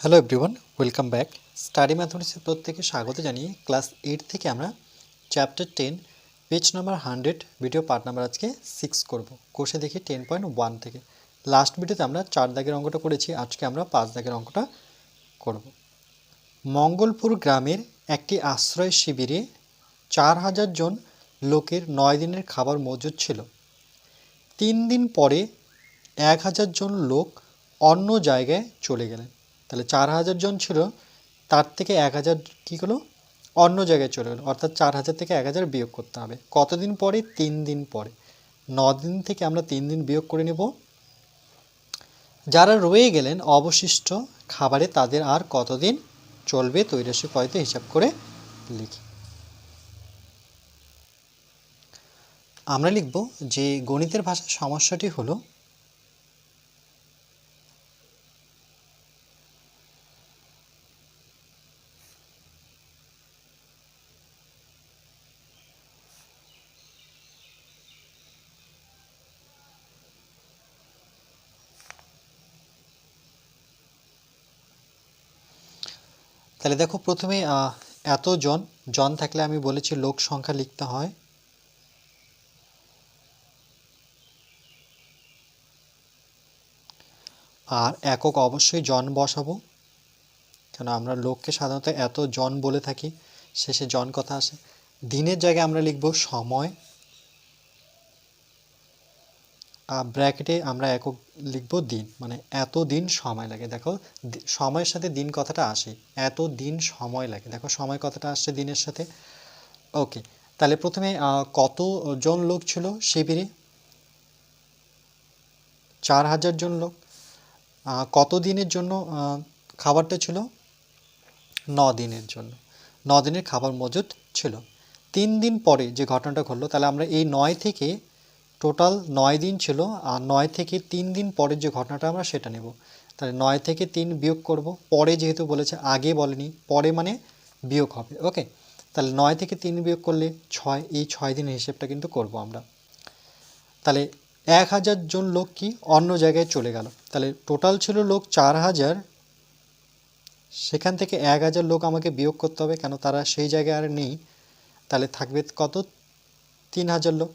Hello everyone welcome back study ম্যাথমেটিক্সের প্রত্যেকে স্বাগত জানিয়ে ক্লাস এইট থেকে আমরা chapter ten page number hundred video part number আজকে সিক্স করব। কোর্সে দেখি টেন পয়েন্ট ওয়ান থেকে। লাস্ট ভিডিওতে আমরা চার দাগের অঙ্কটা করেছি, আজকে আমরা পাঁচ দাগের অঙ্কটা করব। মঙ্গলপুর গ্রামের একটি আশ্রয় শিবিরে চার হাজার জন লোকের নয় দিনের খাবার মজুদ ছিল। তিন দিন পরে এক হাজার জন লোক অন্য জায়গায় চলে গেলেন। তাহলে চার হাজার জন ছিল, তার থেকে এক হাজার কী হলো অন্য জায়গায় চলে গেলো। অর্থাৎ চার হাজার থেকে এক হাজার বিয়োগ করতে হবে। কতদিন পরে? তিন দিন পরে। ন দিন থেকে আমরা তিন দিন বিয়োগ করে নেব। যারা রয়ে গেলেন, অবশিষ্ট খাবারে তাদের আর কতদিন চলবে? তৈরাশি পয়তে হিসাব করে লিখি। আমরা লিখব যে গণিতের ভাষার সমস্যাটি হলো তাহলে দেখো প্রথমে আহ, এত জন জন থাকলে আমি বলেছি লোক সংখ্যা লিখতে হয়। আর একক অবশ্যই জন বসাবো। কেন আমরা লোককে সাধারণত এত জন বলে থাকি শেষে জন কথা আসে। দিনের জায়গায় আমরা লিখব সময়। ব্র্যাকেটে আমরা একক লিখব দিন মানে এত দিন সময় লাগে। দেখো সময়ের সাথে দিন কথাটা আসে এত দিন সময় লাগে। দেখো, সময় কথাটা আসছে দিনের সাথে। ওকে তাহলে প্রথমে কতজন লোক ছিল শিবিরে? চার হাজার জন লোক। কত দিনের জন্য খাবারটা ছিল? ন দিনের জন্য। ন দিনের খাবার মজুদ ছিল। তিন দিন পরে যে ঘটনাটা ঘটলো, তাহলে আমরা এই নয় থেকে টোটাল নয় দিন ছিল, আর নয় থেকে তিন দিন পরের যে ঘটনাটা আমরা সেটা নেব। তাহলে নয় থেকে তিন বিয়োগ করব, পরে যেহেতু বলেছে, আগে বলেনি, পরে মানে বিয়োগ হবে, ওকে? তাহলে নয় থেকে তিন বিয়োগ করলে ছয়, এই ছয় দিনের হিসেবটা কিন্তু করব আমরা। তাহলে এক হাজার জন লোক কি অন্য জায়গায় চলে গেল? তাহলে টোটাল ছিল লোক চার হাজার, সেখান থেকে এক হাজার লোক আমাকে বিয়োগ করতে হবে, কেন তারা সেই জায়গায় আর নেই। তাহলে থাকবে কত? তিন হাজার লোক।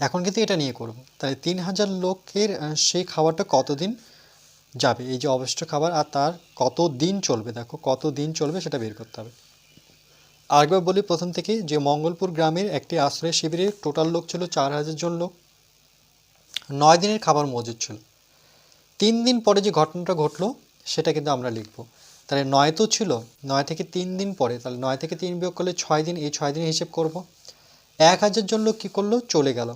এখন কিন্তু এটা নিয়ে করব। তাহলে তিন হাজার লোকের সেই খাবারটা কতদিন যাবে? এই যে অবশিষ্ট খাবার আর তার কত দিন চলবে? দেখো, কত দিন চলবে সেটা বের করতে হবে। আরেকবার বলি, প্রথম থেকে যে মঙ্গলপুর গ্রামের একটি আশ্রয় শিবিরে টোটাল লোক ছিল চার হাজার জন লোক। নয় দিনের খাবার মজুদ ছিল। তিন দিন পরে যে ঘটনাটা ঘটলো, সেটা কিন্তু আমরা লিখব। তাহলে নয় তো ছিল, নয় থেকে তিন দিন পরে, তাহলে নয় থেকে তিন বিয়োগ করলে ছয় দিন, এই ছয় দিন হিসেব করব। এক হাজার জন লোক কী করল? চলে গেল।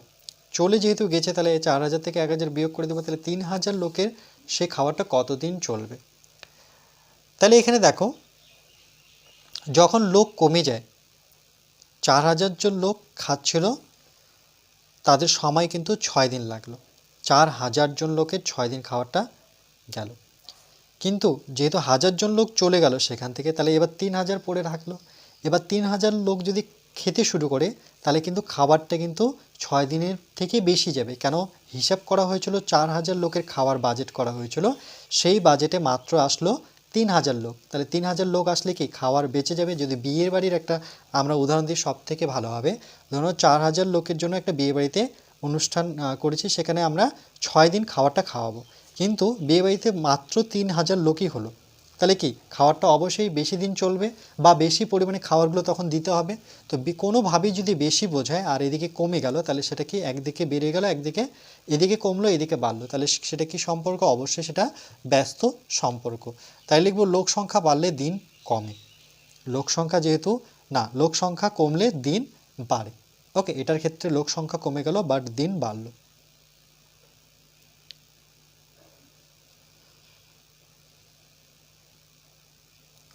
চলে যেহেতু গেছে, তাহলে চার হাজার থেকে এক হাজার বিয়োগ করে দেবো, তাহলে তিন হাজার লোকের সে খাবারটা কতদিন চলবে? তাহলে এখানে দেখো, যখন লোক কমে যায়, চার হাজার জন লোক খাচ্ছিল, তাদের সময় কিন্তু ছয় দিন লাগল। চার হাজার জন লোকের ছয় দিন খাবারটা গেল। কিন্তু যেহেতু হাজার জন লোক চলে গেল সেখান থেকে, তাহলে এবার তিন হাজার পড়ে রাখল। এবার তিন হাজার লোক যদি খেতে শুরু করে, তাহলে কিন্তু খাবারটা কিন্তু ছয় দিনের থেকে বেশি যাবে। কেন? হিসাব করা হয়েছিল চার হাজার লোকের খাওয়ার বাজেট করা হয়েছিল। সেই বাজেটে মাত্র আসলো তিন হাজার লোক। তাহলে তিন হাজার লোক আসলে কি খাওয়ার বেঁচে যাবে? যদি বিয়ের বাড়ির একটা আমরা উদাহরণ দিই সব থেকে ভালো হবে। ধরো চার হাজার লোকের জন্য একটা বিয়ে বাড়িতে অনুষ্ঠান করেছি, সেখানে আমরা ছয় দিন খাবারটা খাওয়াবো। কিন্তু বিয়ে বাড়িতে মাত্র তিন হাজার লোকই হলো। তাহলে কি খাবারটা অবশ্যই বেশি দিন চলবে বা বেশি পরিমাণে খাবারগুলো তখন দিতে হবে? তো কোনোভাবেই যদি বেশি বোঝায় আর এদিকে কমে গেল, তাহলে সেটা কি একদিকে বেড়ে গেল, একদিকে এদিকে কমলো, এদিকে বাড়লো? তাহলে সেটা কি সম্পর্ক? অবশ্যই সেটা ব্যস্ত সম্পর্ক। তাই লিখব লোক সংখ্যা বাড়লে দিন কমে। লোক সংখ্যা যেহেতু, না, লোক সংখ্যা কমলে দিন বাড়ে। ওকে, এটার ক্ষেত্রে লোক সংখ্যা কমে গেল বাট দিন বাড়লো।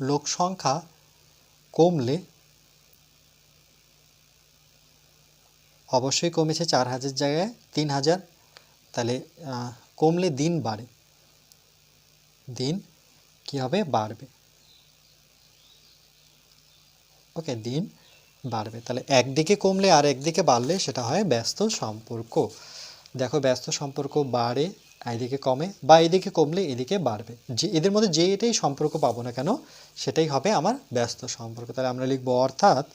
লোক সংখ্যা কমলে অবশ্যই কমেছে চার হাজার জায়গায়, তিন হাজার। তাহলে কমলে দিন বাড়ে। দিন কি হবে? বাড়বে। ওকে, দিন বাড়বে। তাহলে একদিকে কমলে আর একদিকে বাড়লে সেটা হয় ব্যস্ত সম্পর্ক। দেখো, ব্যস্ত সম্পর্ক বাড়ে এদিকে কমে বা এদিকে কমলে এদিকে বাড়বে। যে এদের মধ্যে যে এটাই সম্পর্ক পাবো না কেন, সেটাই হবে আমার ব্যস্ত সম্পর্ক। তাহলে আমরা লিখব অর্থাৎ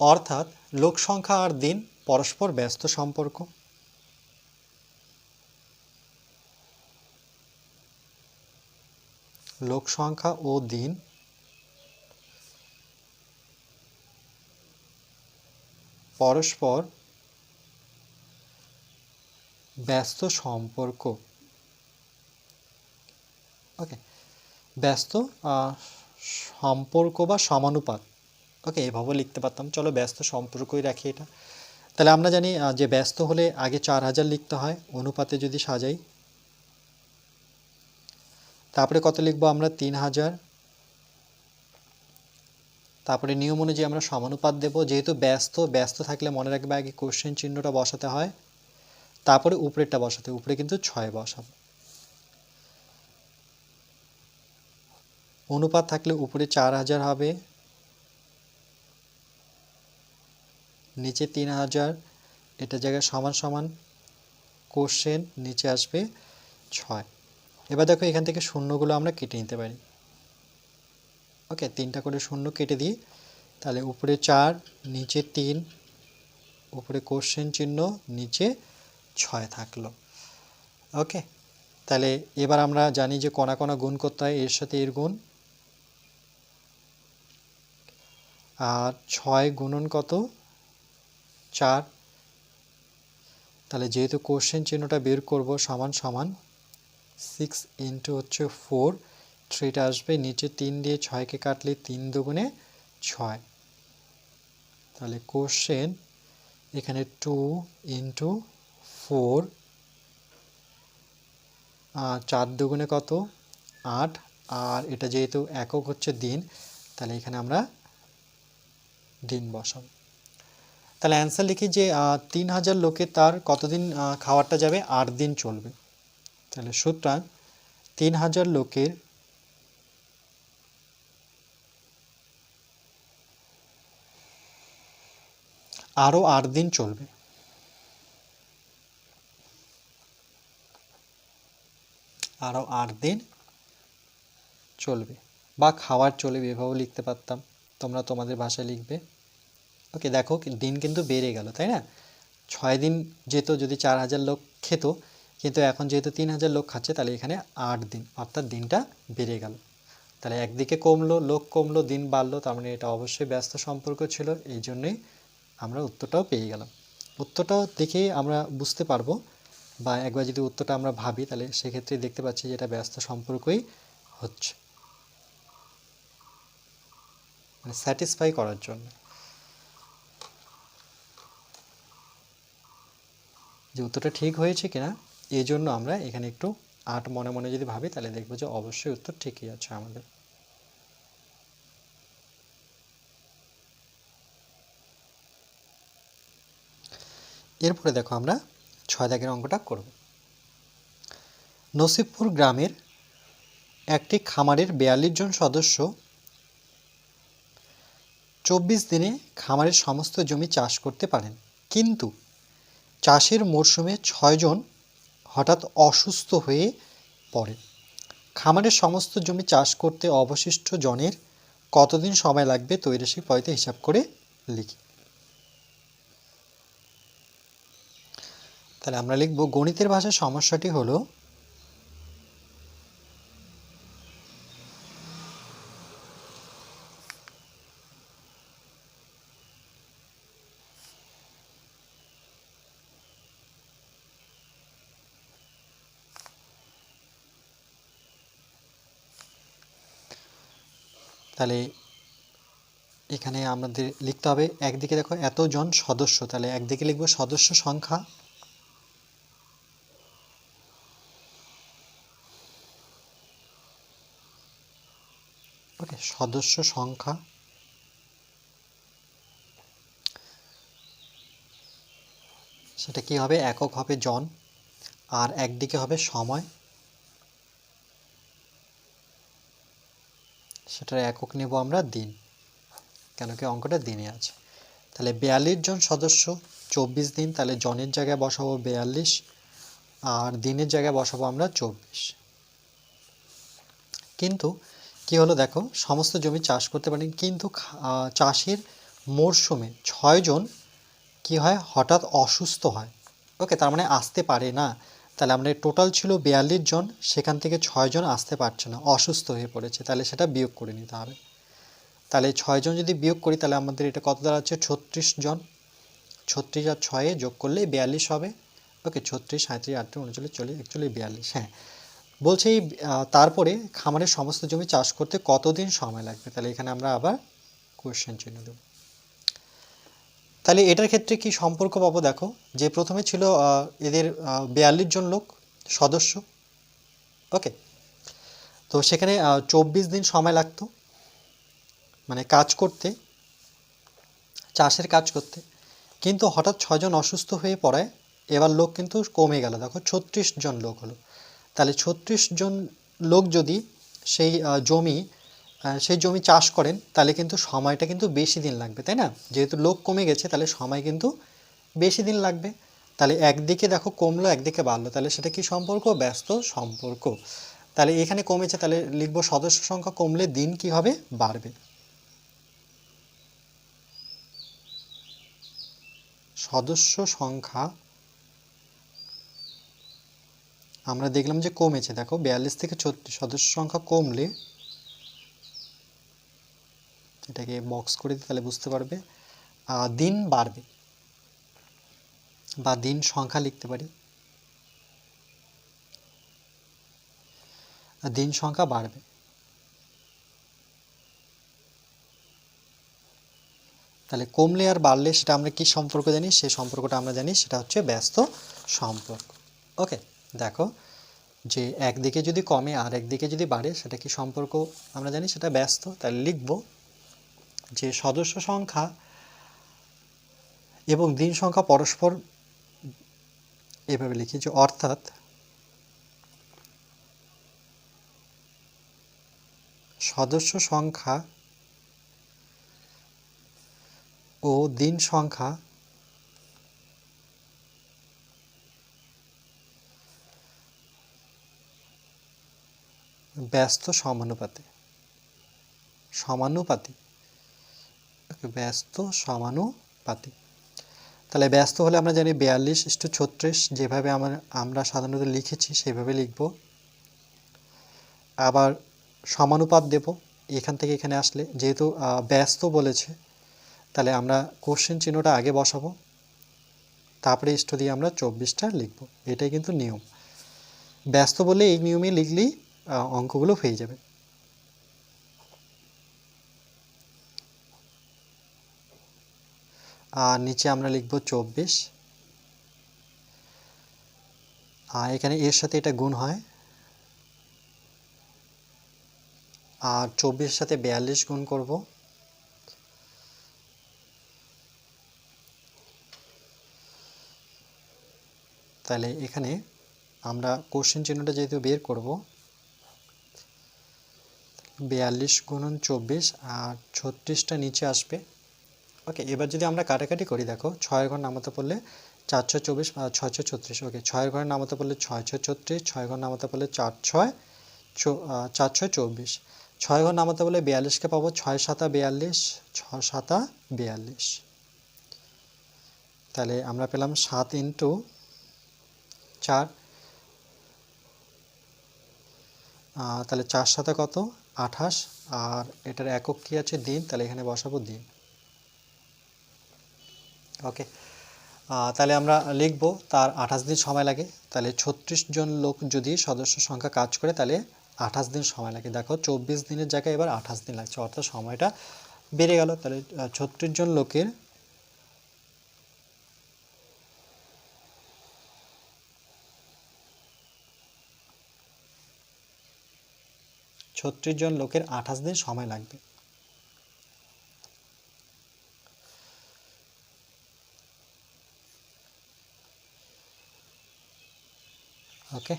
অর্থাৎ লোক সংখ্যা আর দিন পরস্পর ব্যস্ত সম্পর্ক। লোক সংখ্যা ও দিন পরস্পর ব্যস্ত সম্পর্ক। ওকে ব্যস্ত সম্পর্ক বা সমানুপাত। ওকে এভাবে লিখতে পারতাম। চলো ব্যস্ত সম্পর্কই রাখি এটা। তাহলে আমরা জানি যে ব্যস্ত হলে আগে চার হাজার লিখতে হয়, অনুপাতে যদি সাজাই। তারপরে কত লিখব আমরা? তিন হাজার। তারপরে নিয়ম অনুযায়ী আমরা সমানুপাত দেব। যেহেতু ব্যস্ত ব্যস্ত থাকলে মনে রাখবে আগে কোশ্চেন চিহ্নটা বসাতে হয়। তারপরে উপরেরটা বসাতে, উপরে কিন্তু ছয় বসাবো। অনুপাত থাকলে উপরে চার হাজার হবে। নিচে তিন হাজার, এটা জায়গায় সমান সমান কোশ্চেন নিচে আসবে ছয়। এবার দেখো এখান থেকে শূন্যগুলো আমরা কেটে নিতে পারি। ওকে, তিনটা করে শূন্য কেটে দিই। তাহলে উপরে চার, নিচে তিন, উপরে কোশ্চেন চিহ্ন, নিচে ছয় থাকল। ওকে তাহলে এবার আমরা জানি যে কণা কণা গুণ করতে হয়, এর সাথে এর গুণ। আর ছয় গুণন কত? চার। তাহলে যেহেতু কোশ্চেন চিহ্নটা বের করব, সমান সমান সিক্স ইন্টু হচ্ছে ফোর থ্রিটা আসবে, নিচে তিন দিয়ে ছয়কে কাটলে তিন দুগুণে ছয়। তাহলে কোশ্চেন এখানে টু ইন্টু ফোর চার দুগুণে কত? আট। আর এটা যেহেতু একক হচ্ছে দিন, তাহলে এখানে আমরা দিন বসাবো। তাহলে অ্যান্সার লিখি যে তিন হাজার লোকে তার কতদিন খাবারটা যাবে? আট দিন চলবে। তাহলে সুতরাং তিন হাজার লোকের আরও আট দিন চলবে। আরও আট দিন চলবে বা খাওয়ার চলবে এভাবেও লিখতে পারতাম। তোমরা তোমাদের ভাষায় লিখবে। ওকে, দেখো দিন কিন্তু বেড়ে গেল, তাই না? ছয় দিন যেত যদি চার হাজার লোক খেত, কিন্তু এখন যেহেতু তিন হাজার লোক খাচ্ছে, তাহলে এখানে আট দিন, অর্থাৎ দিনটা বেড়ে গেল। তাহলে একদিকে কমলো, লোক কমলো, দিন বাড়লো, তার মানে এটা অবশ্যই ব্যস্ত সম্পর্ক ছিল, এই জন্যই আমরা উত্তরটাও পেয়ে গেলাম। উত্তরটাও দেখেই আমরা বুঝতে পারব বা একবার যদি উত্তরটা আমরা ভাবি, তাহলে সেক্ষেত্রে দেখতে পাচ্ছি যে এটা ব্যস্ত সম্পর্কই হচ্ছে। মানে স্যাটিসফাই করার জন্য। যে উত্তরটা ঠিক হয়েছে কিনা, এই জন্য আমরা এখানে একটু আট মনে মনে যদি ভাবি, তাহলে দেখব যে অবশ্যই উত্তর ঠিকই আছে আমাদের। এরপরে দেখো আমরা ছয় দাগের অঙ্কটা করব। নসিবপুর গ্রামের একটি খামারের বিয়াল্লিশ জন সদস্য চব্বিশ দিনে খামারের সমস্ত জমি চাষ করতে পারেন। কিন্তু চাষের মরশুমে ছয়জন হঠাৎ অসুস্থ হয়ে পড়ে খামারের সমস্ত জমি চাষ করতে অবশিষ্ট জনের কতদিন সময় লাগবে তৈরসী পয়তে হিসাব করে লিখি। তাহলে আমরা লিখব গণিতের ভাষায় সমস্যাটি হলো তাহলে এখানে আমাদের লিখতে হবে, একদিকে দেখো এতজন সদস্য, তাহলে একদিকে লিখব সদস্য সংখ্যা ওকে সদস্য সংখ্যা। সেটা কি হবে? একক হবে জন, আর একদিকে হবে সময়। সেটার একক নেব আমরা দিন, কেন কি অঙ্কটা দিনে আছে। তাহলে বিয়াল্লিশ জন সদস্য, চব্বিশ দিন, তাহলে জনের জায়গায় বসাবো বিয়াল্লিশ, আর দিনের জায়গায় বসাবো আমরা চব্বিশ। কিন্তু কি হলো দেখো? সমস্ত জমি চাষ করতে পারেন, কিন্তু চাষের মরশুমে ছয়জন কি হয়? হঠাৎ অসুস্থ হয়। ওকে, তার মানে আসতে পারে না। তাহলে আমাদের টোটাল ছিল বিয়াল্লিশ জন, সেখান থেকে ছয়জন আসতে পারছে না, অসুস্থ হয়ে পড়েছে। তাহলে সেটা বিয়োগ করে নিতে হবে। তাহলে ছয়জন যদি বিয়োগ করি, তাহলে আমাদের এটা কত দাঁড়াচ্ছে? ছত্রিশ জন। ছত্রিশ আর ছয়ে যোগ করলে বিয়াল্লিশ হবে। ওকে, ছত্রিশ সাঁত্রিশ আটত্রিশ, উনচল্লিশ, চল্লিশ, একচল্লিশ, বিয়াল্লিশ হ্যাঁ। বলছে, এই তারপরে খামারের সমস্ত জমি চাষ করতে কতদিন সময় লাগবে? তাহলে এখানে আমরা আবার কোশ্চেন চিহ্ন দেব। তাহলে এটার ক্ষেত্রে কি সম্পর্ক পাবো? দেখো, যে প্রথমে ছিল এদের বিয়াল্লিশ জন লোক সদস্য। ওকে? তো সেখানে চব্বিশ দিন সময় লাগতো মানে কাজ করতে, চাষের কাজ করতে। কিন্তু হঠাৎ ছজন অসুস্থ হয়ে পড়ায়, এবার লোক কিন্তু কমে গেল। দেখো, ছত্রিশ জন লোক হলো। তাহলে ছত্রিশ জন লোক যদি সেই জমি সেই জমি চাষ করেন, তাহলে কিন্তু সময়টা কিন্তু বেশি দিন লাগবে, তাই না? যেহেতু লোক কমে গেছে, তাহলে সময় কিন্তু বেশি দিন লাগবে। তাহলে একদিকে দেখো কমলো, একদিকে বাড়লো, তাহলে সেটা কি সম্পর্ক? ব্যস্ত সম্পর্ক। তাহলে এখানে কমেছে, তাহলে লিখব সদস্য সংখ্যা কমলে দিন কি হবে? বাড়বে। সদস্য সংখ্যা আমরা দেখলাম যে কমেছে। দেখো, বিয়াল্লিশ থেকে ছত্রিশ সদস্য সংখ্যা কমলে এটাকে বক্স করে দিই, তাহলে বুঝতে পারবে। দিন বাড়বে বা দিন সংখ্যা লিখতে পারি। দিন সংখ্যা বাড়বে। তাহলে কমলে আর বাড়লে সেটা আমরা কি সম্পর্ক জানি? সে সম্পর্কটা আমরা জানি, সেটা হচ্ছে ব্যস্ত সম্পর্ক। ওকে দেখো, যে একদিকে যদি কমে আর একদিকে যদি বাড়ে, সেটা কি সম্পর্ক? আমরা জানি সেটা ব্যস্ত, তাহলে লিখব যে সদস্য সংখ্যা এবং দিন সংখ্যা পরস্পর এভাবে লিখি যে অর্থাৎ সদস্য সংখ্যা ও দিন সংখ্যা ব্যস্ত সমানুপাতে। সমানুপাতি। ব্যস্ত সমানুপাতি। তাহলে ব্যস্ত হলে আমরা জানি বিয়াল্লিশ ইস্টু ছত্রিশ যেভাবে আমরা আমরা সাধারণত লিখেছি সেভাবে লিখব। আবার সমানুপাত দেব এখান থেকে এখানে আসলে। যেহেতু ব্যস্ত বলেছে, তাহলে আমরা কোশ্চেন চিহ্নটা আগে বসাবো। তারপরে ইষ্ট দিয়ে আমরা চব্বিশটা লিখব। এটাই কিন্তু নিয়ম। ব্যস্ত বলে এই নিয়মে লিখলেই অঙ্কগুলো হয়ে যাবে। আর নিচে আমরা লিখব চব্বিশ। আর এখানে এর সাথে এটা গুণ হয়। আর চব্বিশের সাথে বিয়াল্লিশ গুণ করব। তাহলে এখানে আমরা কোশ্চেন চিহ্নটা যেহেতু বের করব বিয়াল্লিশ গুণন চব্বিশ আর ছত্রিশটা নিচে আসবে। ওকে এবার যদি আমরা কাটাকাটি করি দেখো ছয়ের ঘর নামাতে পড়লে চার ছয় চব্বিশ আর ছয় ছয় ছত্রিশ ওকে ছয়ের ঘরে নামাতে পড়লে ছয় ছয় ছত্রিশ ছয় ঘর নামাতে পড়লে চার ছয় চো- আহ, চার ছয় চব্বিশ ছয় ঘর নামাতে বলে বিয়াল্লিশকে পাবো ছয় সাতা বিয়াল্লিশ ছয় সাতা বিয়াল্লিশ। তাহলে আমরা পেলাম সাত ইন্টু চার তাহলে চার সাথে কত? আঠাশ, আর এটার একক কী আছে? দিন। তাহলে এখানে বসাবো দিন। ওকে। তাহলে আমরা লিখব, তার আঠাশ দিন সময় লাগে। তাহলে ছত্রিশ জন লোক যদি সদস্য সংখ্যা কাজ করে, তাহলে আঠাশ দিন সময় লাগে। দেখো, চব্বিশ দিনের জায়গায় এবার আঠাশ দিন লাগছে। অর্থাৎ সময়টা বেড়ে গেল। তাহলে ছত্রিশ জন লোকের ছত্রিশ জন লোকের আঠাশ দিন সময় লাগবে। ওকে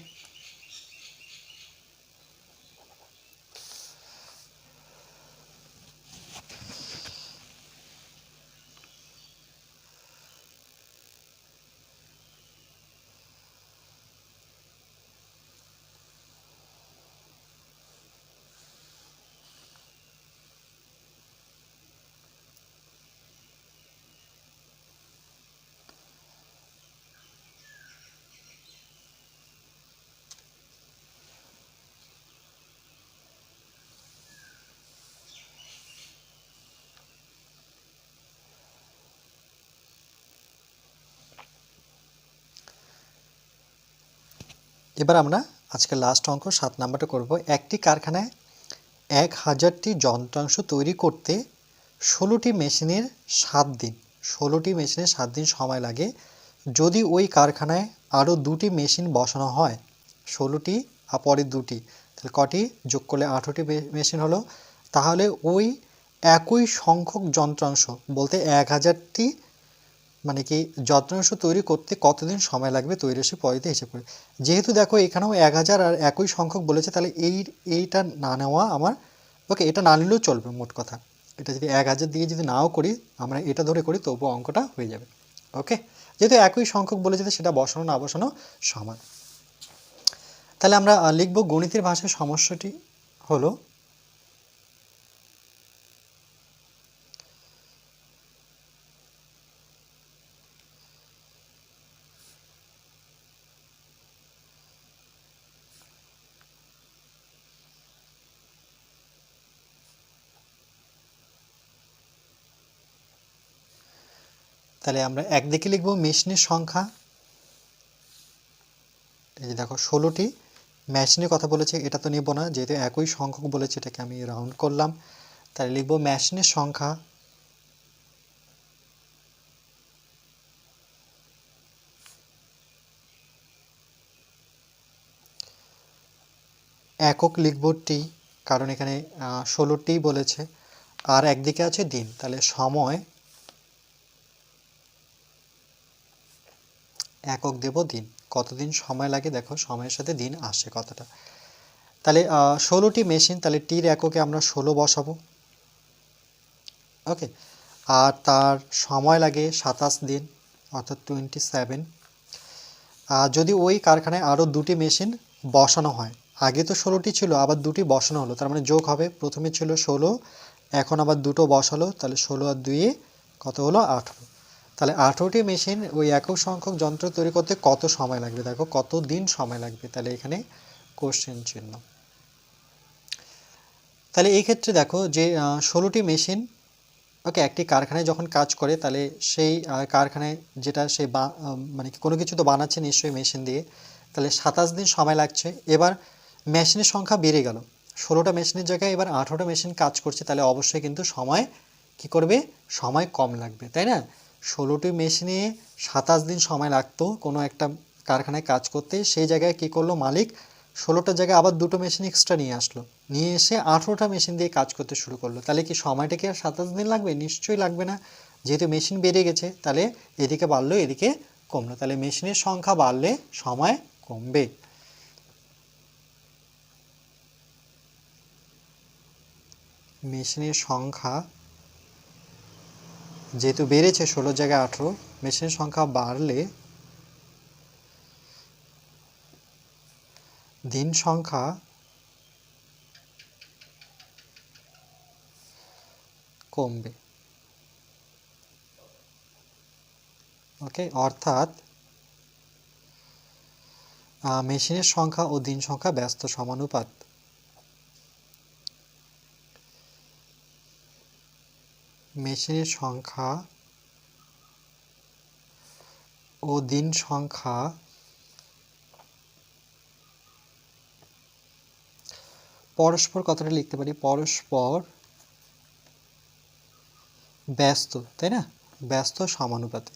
এবার আমরা আজকে লাস্ট অঙ্ক, সাত নাম্বারটা করব। একটি কারখানায় এক হাজারটি যন্ত্রাংশ তৈরি করতে ষোলোটি মেশিনের সাত দিন, ষোলোটি মেশিনের সাত দিন সময় লাগে। যদি ওই কারখানায় আরও দুটি মেশিন বসানো হয়, ষোলোটি আর পরে দুটি, তাহলে কটি যোগ করলে আঠেরোটি মেশিন হলো। তাহলে ওই একই সংখ্যক যন্ত্রাংশ বলতে এক হাজারটি মানে কি যন্ত্রাংশ তৈরি করতে কতদিন সময় লাগবে তৈরি সে পরেতে হিসেব করে? যেহেতু দেখো এখানেও এক হাজার আর একই সংখ্যক বলেছে, তাহলে এই, এইটা না নেওয়া আমার ওকে এটা না নিলেও চলবে মোট কথা। এটা যদি এক হাজার দিয়ে যদি নাও করি, আমরা এটা ধরে করি তবুও অঙ্কটা হয়ে যাবে ওকে যেহেতু একই সংখ্যক বলেছে সেটা বসানো না বসানো সমান। তাহলে আমরা লিখব গণিতের ভাষায় সমস্যাটি হলো তাহলে আমরা একদিকে লিখব মেশিনের সংখ্যা। এই যে দেখো, ষোলোটি মেশিনের কথা বলেছে, এটা তো নেব না, যেহেতু একই সংখ্যক বলেছে, এটাকে আমি রাউন্ড করলাম। তাহলে লিখব মেশিনের সংখ্যা। একক লিখব টি কারণ এখানে ষোলোটি বলেছে, আর একদিকে আছে দিন। তাহলে সময় একক দেব দিন। কতদিন সময় লাগে? দেখো, সময়ের সাথে দিন আসে কতটা। তাহলে ষোলোটি মেশিন, তাহলে টির এককে আমরা ষোলো বসাবো। ওকে? আর তার সময় লাগে সাতাশ দিন, অর্থাৎ টোয়েন্টি সেভেন আর যদি ওই কারখানায় আরও দুটি মেশিন বসানো হয়, আগে তো ষোলোটি ছিল, আবার দুটি বসানো হলো, তার মানে যোগ হবে। প্রথমে ছিল ষোলো, এখন আবার দুটো বসালো, তাহলে ষোলো আর দুইয়ে কত হলো? আঠেরো। তাহলে আঠেরোটি মেশিন ওই একক সংখ্যক যন্ত্র তৈরি করতে কত সময় লাগবে? দেখো, কত দিন সময় লাগবে? তাহলে এখানে কোশ্চেন চিহ্ন। তাহলে এই ক্ষেত্রে দেখো যে ষোলোটি মেশিন ওকে একটি কারখানায় যখন কাজ করে, তাহলে সেই কারখানায় যেটা সে মানে কোনো কিছু তো বানাচ্ছে নিশ্চয়ই মেশিন দিয়ে, তাহলে সাতাশ দিন সময় লাগছে। এবার মেশিনের সংখ্যা বেড়ে গেল। ষোলোটা মেশিনের জায়গায় এবার আঠেরোটা মেশিন কাজ করছে, তাহলে অবশ্যই কিন্তু সময় কি করবে? সময় কম লাগবে, তাই না? ষোলোটি মেশিনে সাতাশ দিন সময় লাগতো কোনো একটা কারখানায় কাজ করতে। সেই জায়গায় কি করল মালিক? ষোলোটার জায়গায় আবার দুটো মেশিন এক্সট্রা নিয়ে আসলো। নিয়ে এসে আঠেরোটা মেশিন দিয়ে কাজ করতে শুরু করল। তাহলে কি সময়টা কি আর সাতাশ দিন লাগবে? নিশ্চয়ই লাগবে না। যেহেতু মেশিন বেড়ে গেছে, তাহলে এদিকে বাড়লো, এদিকে কমলো। তাহলে মেশিনের সংখ্যা বাড়লে সময় কমবে। মেশিনের সংখ্যা যেহেতু বেড়েছে ষোলো জায়গায় আঠেরো, মেশিনের সংখ্যা বাড়লে দিন সংখ্যা কমবে। ওকে, অর্থাৎ মেশিনের সংখ্যা ও দিন সংখ্যা ব্যস্ত সমানুপাত। মেশিনের সংখ্যা ও দিন সংখ্যা পরস্পর কথাটা লিখতে পারি? পরস্পর ব্যস্ত, তাই না? ব্যস্ত সমানুপাতে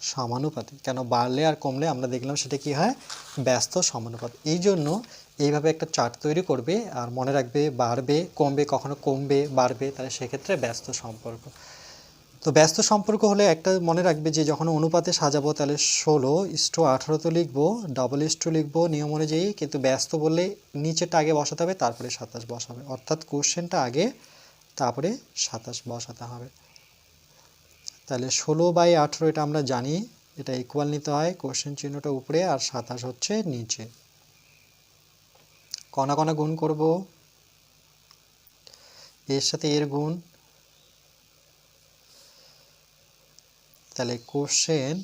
সমানুপাতে কেন বাড়লে আর কমলে আমরা দেখলাম সেটা কি হয়? ব্যস্ত সমানুপাত এই জন্য এইভাবে একটা চার্ট তৈরি করবে আর মনে রাখবে বাড়বে, কমবে, কখনো কমবে, বাড়বে, তাহলে সেক্ষেত্রে ব্যস্ত সম্পর্ক। তো ব্যস্ত সম্পর্ক হলে একটা মনে রাখবে যে যখন অনুপাতে সাজাবো তাহলে ষোলো ইস্টু আঠারো তো লিখব ডবল ইস্টু লিখব, নিয়ম অনুযায়ী কিন্তু ব্যস্ত বললে নিচেরটা আগে বসাতে হবে, তারপরে সাতাশ বসাবে। অর্থাৎ কোশ্চেনটা আগে, তারপরে সাতাশ বসাতে হবে। তাহলে ষোলো বাই আঠেরো এটা আমরা জানি, এটা ইকুয়াল নিতে হয়, কোশ্চেন চিহ্নটা উপরে আর সাতাশ হচ্ছে নিচে। কণা কণা গুণ করব। এর সাথে এর গুণ। তাহলে question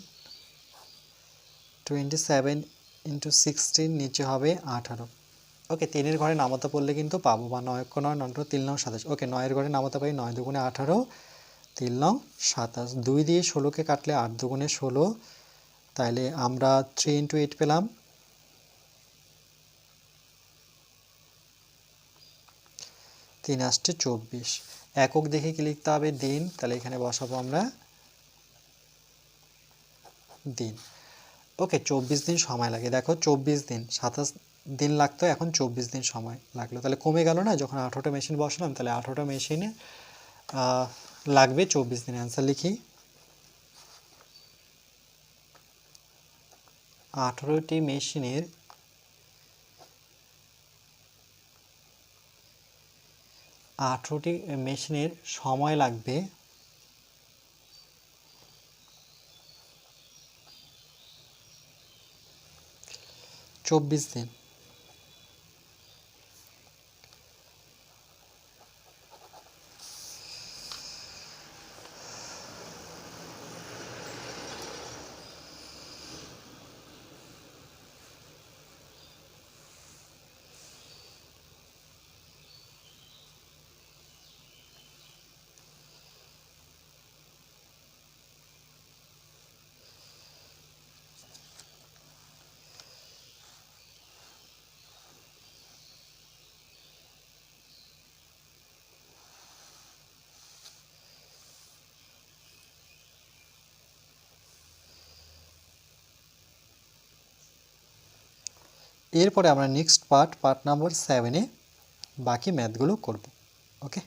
twenty seven into sixteen নিচে হবে আঠারো। ওকে তিনের ঘরে নামাতে পড়লে কিন্তু পাবো বা নয় নয় নয় তিন নং সাতাশ। ওকে নয়ের ঘরে নামাতে পারি নয় দুগুণে আঠারো, তিন নং সাতাশ। দুই দিয়ে ষোলোকে কাটলে আট দুগুণে ষোলো। তাহলে আমরা থ্রি ইন্টু এইট পেলাম। তিন আসছে চব্বিশ। একক দেখে কি লিখতে হবে? দিন। তাহলে এখানে বসাবো আমরা দিন। ওকে, চব্বিশ দিন সময় লাগে। দেখো, চব্বিশ দিন, সাতাশ দিন লাগতো, এখন চব্বিশ দিন সময় লাগল। তাহলে কমে গেল না? যখন আঠেরোটা মেশিন বসালাম, তাহলে আঠেরোটা মেশিনে লাগবে চব্বিশ দিন অ্যান্সার লিখি। আঠেরোটি মেশিনের আঠেরোটি মেশিনের সময় লাগবে। চব্বিশ দিন। এরপরে আমরা নেক্সট পার্ট পার্ট নাম্বার সেভেনে বাকি ম্যাথগুলো করব ওকে